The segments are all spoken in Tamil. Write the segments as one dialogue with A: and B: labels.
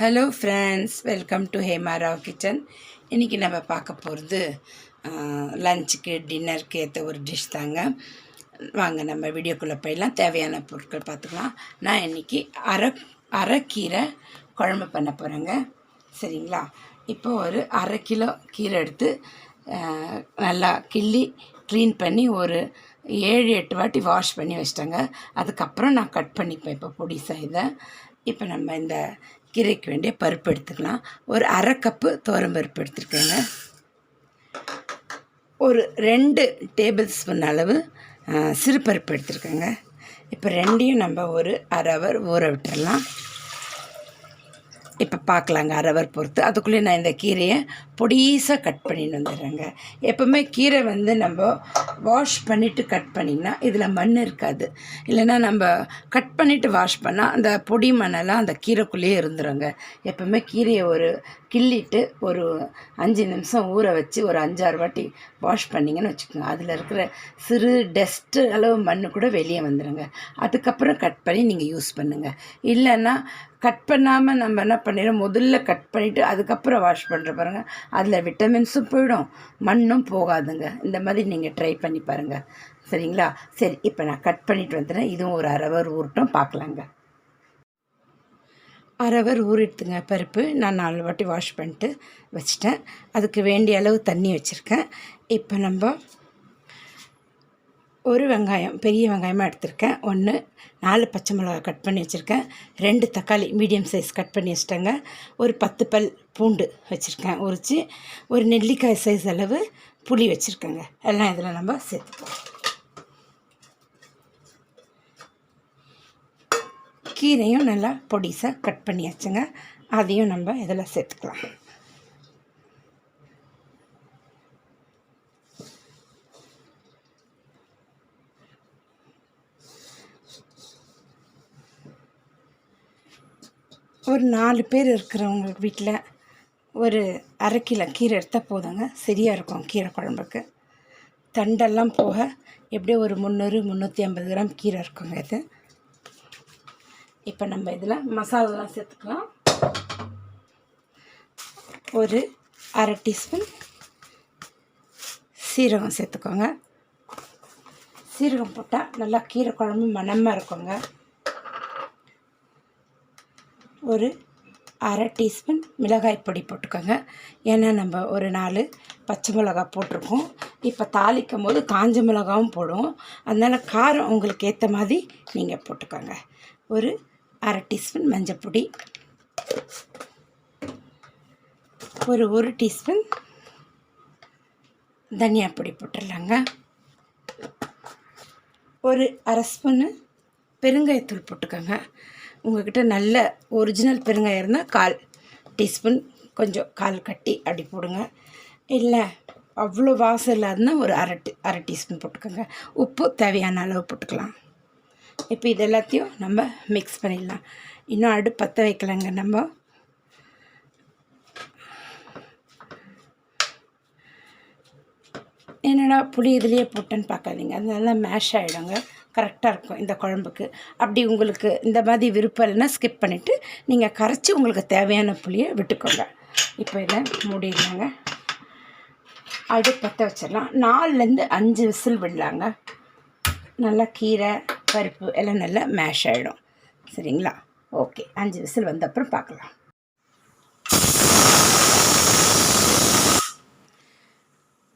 A: Hello friends welcome to Hemarao kitchen இன்றைக்கி நம்ம பார்க்க போகிறது லஞ்சுக்கு டின்னருக்கு ஏற்ற ஒரு டிஷ் தாங்க. வாங்க நம்ம வீடியோக்குள்ளே போயிடலாம். தேவையான பொருட்கள் பார்த்துக்கலாம். நான் இன்றைக்கி அரை அரைக்கீரை குழம்பு பண்ண போகிறேங்க சரிங்களா? இப்போ ஒரு அரை கிலோ கீரை எடுத்து நல்லா கிள்ளி க்ளீன் பண்ணி ஒரு ஏழு எட்டு வாட்டி வாஷ் பண்ணி வச்சிட்டேங்க. அதுக்கப்புறம் நான் கட் பண்ணிப்பேன். இப்போ பொடிசாக இதை இப்போ நம்ம இந்த கீரைக்கு வேண்டிய பருப்பு எடுத்துக்கலாம். ஒரு அரை கப்பு துவரம் பருப்பு எடுத்துருக்கேங்க. ஒரு ரெண்டு டேபிள் ஸ்பூன் அளவு சிறு சிறுபருப்பு எடுத்துருக்கேங்க. இப்போ ரெண்டையும் நம்ம ஒரு அரை ஹவர் ஊற விட்டுறலாம். இப்போ பார்க்கலாங்க அரவர் பொறுத்து. அதுக்குள்ளே நான் இந்த கீரையை பொடிசாக கட் பண்ணிட்டு வந்துடுறேங்க. எப்போவுமே கீரை வந்து நம்ம வாஷ் பண்ணிவிட்டு கட் பண்ணிங்கன்னா இதில் மண் இருக்காது. இல்லைன்னா நம்ம கட் பண்ணிவிட்டு வாஷ் பண்ணால் அந்த பொடி மண்ணெல்லாம் அந்த கீரைக்குள்ளேயே இருந்துருங்க. எப்போவுமே கீரையை ஒரு கிள்ளிட்டு ஒரு அஞ்சு நிமிஷம் ஊற வச்சு ஒரு அஞ்சாறு வாட்டி வாஷ் பண்ணிங்கன்னு வச்சுக்கோங்க. அதில் இருக்கிற சிறு டஸ்ட்டு அளவு மண் கூட வெளியே வந்துடுங்க அதுக்கப்புறம் கட் பண்ணி நீங்கள் யூஸ் பண்ணுங்கள் இல்லைன்னா கட் பண்ணாமல் நம்ம என்ன பண்ணிடுறோம் முதல்ல கட் பண்ணிவிட்டு அதுக்கப்புறம் வாஷ் பண்ணுற பாருங்கள் அதில் விட்டமின்ஸும் போயிடும் மண்ணும் போகாதுங்க. இந்த மாதிரி நீங்கள் ட்ரை பண்ணி பாருங்கள் சரிங்களா? சரி இப்போ நான் கட் பண்ணிட்டு வந்துடுறேன். இதுவும் ஒரு அரை ஹவர் பார்க்கலாங்க அரை அவர் ஊறிடுத்துங்க பருப்பு நான் நாலு வாட்டி வாஷ் பண்ணிட்டு வச்சிட்டேன். அதுக்கு வேண்டிய அளவு தண்ணி வச்சுருக்கேன். இப்போ நம்ம ஒரு வெங்காயம் பெரிய வெங்காயமாக எடுத்திருக்கேன். ஒன்று நாலு பச்சை மிளகாய் கட் பண்ணி வச்சுருக்கேன். ரெண்டு தக்காளி மீடியம் சைஸ் கட் பண்ணி வச்சிட்டேங்க. ஒரு பத்து பல் பூண்டு வச்சுருக்கேன். உரித்து ஒரு நெல்லிக்காய் சைஸ் அளவு புளி வச்சுருக்கேங்க. எல்லாம் இதில் நம்ம சேர்த்துக்கலாம். கீரையும் நல்லா பொடிசாக கட் பண்ணியாச்சுங்க. அதையும் நம்ம இதில் சேர்த்துக்கலாம். ஒரு நாலு பேர் இருக்கிறவங்க வீட்டில் ஒரு அரை கிலோ கீரை எடுத்தால் போதுங்க. சரியாக இருக்கும் கீரை குழம்புக்கு. தண்டெல்லாம் போக எப்படியும் ஒரு முந்நூறு முந்நூற்றி ஐம்பது கிராம் கீரை இருக்குங்க இது. இப்போ நம்ம இதில் மசாலாலாம் சேர்த்துக்கலாம். ஒரு அரை டீஸ்பூன் சீரகம் சேர்த்துக்கோங்க. சீரகம் போட்டால் நல்லா கீரை குழம்பு மணமாக இருக்குங்க. ஒரு அரை டீஸ்பூன் மிளகாய் பொடி போட்டுக்கோங்க. ஏன்னா நம்ம ஒரு நாலு பச்சை மிளகாய் போட்டிருக்கோம். இப்போ தாளிக்கும் போது காஞ்ச மிளகாவும் போடுவோம் அதனால் காரம் உங்களுக்கு ஏற்ற மாதிரி நீங்கள் போட்டுக்கோங்க. ஒரு அரை டீஸ்பூன் மஞ்சள் பொடி ஒரு ஒரு டீஸ்பூன் தனியா பொடி போட்டுடலாங்க. ஒரு அரை ஸ்பூன்னு பெருங்காயத்தூள் போட்டுக்கோங்க. உங்கள்கிட்ட நல்ல ஒரிஜினல் பெருங்காயம் இருந்தால் கால் டீஸ்பூன் கொஞ்சம் கால் கட்டி அப்படி போடுங்க. இல்லை அவ்வளோ வாசம் இல்லாதுன்னா ஒரு அரை அரை டீஸ்பூன் போட்டுக்கோங்க. உப்பு தேவையான அளவு போட்டுக்கலாம். இப்போ இது எல்லாத்தையும் நம்ம மிக்ஸ் பண்ணிடலாம். இன்னும் அடுப்பு பற்ற வைக்கலாங்க நம்ம. என்னடா புளி இதுலேயே போட்டேன்னு பார்க்காதீங்க. அது நல்லா மேஷ் ஆகிடுங்க கரெக்டாக இருக்கும் இந்த குழம்புக்கு. அப்படி உங்களுக்கு இந்த மாதிரி விருப்பம் இல்லைன்னா ஸ்கிப் பண்ணிவிட்டு நீங்கள் கரைச்சி உங்களுக்கு தேவையான புளியை விட்டுக்கோங்க. இப்போ இதை மூடிடலாங்க. அடுப்பு பற்ற வச்சிடலாம். நாலுலேருந்து அஞ்சு விசில் விடலாங்க. நல்லா கீரை பருப்பு எல்லாம் நல்லா மேஷ் ஆகிடும் சரிங்களா? ஓகே அஞ்சு விசில் வந்த அப்புறம் பார்க்கலாம்.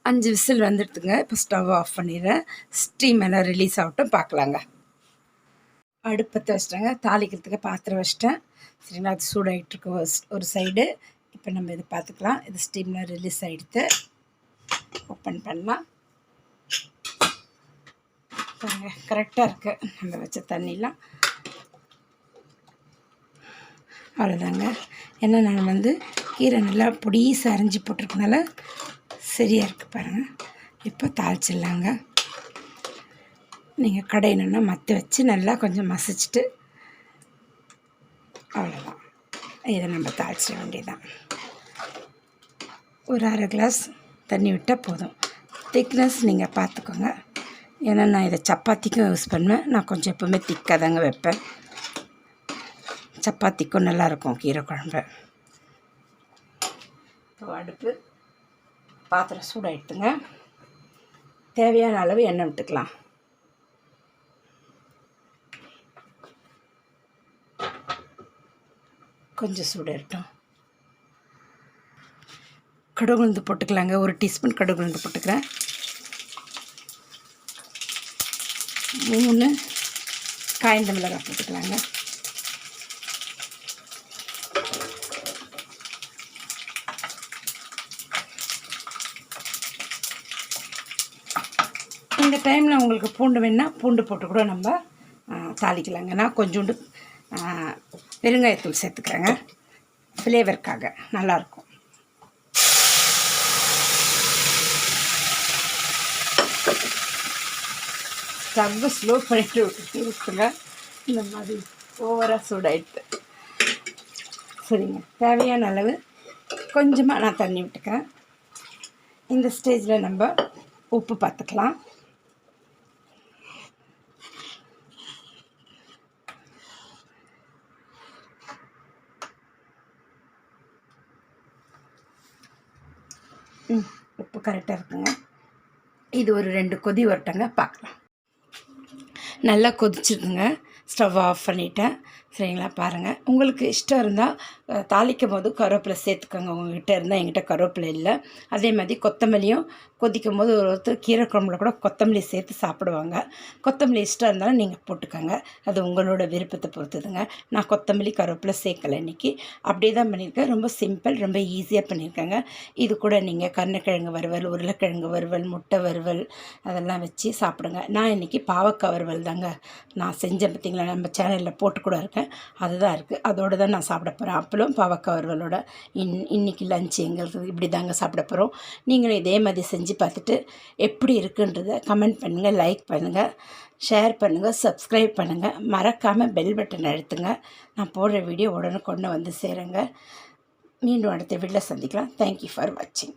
A: அஞ்சு விசில் வந்துடுதுங்க. இப்போ ஸ்டவ் ஆஃப் பண்ணிடுறேன். ஸ்டீம் எல்லாம் ரிலீஸ் ஆகட்டும் பார்க்கலாங்க. அடுப்பத்தை வச்சிட்டேங்க. தாளிக்கிறதுக்கு பாத்திரம் வச்சிட்டேன். சரிங்களா? அது சூடாகிட்டுருக்கு ஒரு- ஒரு சைடு இப்போ நம்ம இதை பார்த்துக்கலாம். இது ஸ்டீம்லாம் ரிலீஸ் ஆகிடுது ஓப்பன் பண்ணலாம். பாருங்க கரெக்டாக இருக்குது நம்ம வச்ச தண்ணிலாம். அவ்வளோதாங்க ஏன்னா நான் வந்து கீரை நல்லா பொடிசாக அரைஞ்சி போட்டிருக்கனால சரியாக இருக்குது பாருங்கள் இப்போ தாளிச்சிடலாங்க. நீங்கள் கடையணுன்னா மற்ற வச்சு நல்லா கொஞ்சம் மசிச்சுட்டு அவ்வளோதான் இதை நம்ம தாளிச்சிட வேண்டியதுதான். ஒரு அரை கிளாஸ் தண்ணி விட்டால் போதும். திக்னஸ் நீங்கள் பார்த்துக்கோங்க ஏன்னா நான் இதை சப்பாத்திக்கும் யூஸ் பண்ணுவேன். நான் கொஞ்சம் எப்போவுமே திக்காக தாங்க வைப்பேன். சப்பாத்திக்கும் நல்லாயிருக்கும் கீரை குழம்பு. இப்போ அடுப்பு பாத்திரம் சூடாயிட்டுங்க. தேவையான அளவு எண்ணெய் விட்டுக்கலாம். கொஞ்சம் சூடாகட்டும் கடுகு உளுந்து போட்டுக்கலாங்க. ஒரு டீஸ்பூன் கடுகு உளுந்து போட்டுக்கிறேன். மூணு. காய்ந்த மிளகாய் போட்டுக்கலாங்க. இந்த டைமில் உங்களுக்கு பூண்டு வேணால் பூண்டு போட்டு கூட நம்ம தாளிக்கலாங்க. நான் கொஞ்சோண்டு பெருங்காயத்தூள் சேர்த்துக்கிறேங்க. ஃப்ளேவருக்காக நல்லாயிருக்கும் ஸ்டவ்வை ஸ்லோ பண்ணிட்டு விட்டுட்டு இருக்குங்க இந்த மாதிரி ஓவராக சூடாயிட்டு சரிங்க. தேவையான அளவு கொஞ்சமாக நான் தண்ணி விட்டுக்கிறேன். இந்த ஸ்டேஜில் நம்ம உப்பு பார்த்துக்கலாம் ம் உப்பு கரெக்டாக இருக்குங்க. இது ஒரு ரெண்டு கொதி வரட்டங்க. பார்க்கலாம் நல்லா கொதிச்சிருக்குங்க ஸ்டவ் ஆஃப் பண்ணிட்டேன். சரிங்களா? பாருங்கள் உங்களுக்கு இஷ்டம் இருந்தால் தாளிக்கும் போது கருவேப்பிலை சேர்த்துக்கோங்க. உங்ககிட்ட இருந்தால் என்கிட்ட கருவேப்பிலை இல்லை. அதே மாதிரி கொத்தமல்லியும் கொதிக்கும் போது ஒரு ஒருத்தர் கீரை குழம்புல கூட கொத்தமல்லி சேர்த்து சாப்பிடுவாங்க. கொத்தமல்லி இஷ்டம் இருந்தாலும் நீங்கள் போட்டுக்கோங்க. அது உங்களோட விருப்பத்தை பொறுத்துதுங்க. நான் கொத்தமல்லி கருவேப்பிலை சேர்க்கலை இன்றைக்கி அப்படியே தான் பண்ணியிருக்கேன். ரொம்ப சிம்பிள் ரொம்ப ஈஸியாக பண்ணியிருக்கேங்க. இது கூட நீங்கள் கருணக்கிழங்கு வறுவல் உருளைக்கிழங்கு வறுவல் முட்டை வறுவல் அதெல்லாம் வச்சு சாப்பிடுங்க. நான் இன்றைக்கி பாவக்காய் வறுவல் தாங்க நான் செஞ்சேன் பார்த்தீங்களா நம்ம சேனலில் போட்டு கூட இருக்கேன். அதுதான் இருக்குது அதோடு தான் நான் சாப்பிட போகிறேன் அப்பளும் பாவக்காய் வறுவலோட. இன் இன்னைக்கு லஞ்ச் எங்களுக்கு இப்படி தாங்க சாப்பிட போகிறோம் நீங்களும் இதே மாதிரி செஞ்சு பார்த்துட்டு எப்படி இருக்குன்றதை கமெண்ட் பண்ணுங்கள் லைக் பண்ணுங்கள் ஷேர் பண்ணுங்கள் சப்ஸ்கிரைப் பண்ணுங்கள் மறக்காமல் பெல் பட்டன் அழுத்துங்க. நான் போடுற வீடியோ உடனே கொண்டு வந்து சேருங்க. மீண்டும் அடுத்த வீட்டில் சந்திக்கலாம். தேங்க்யூ ஃபார் வாட்சிங்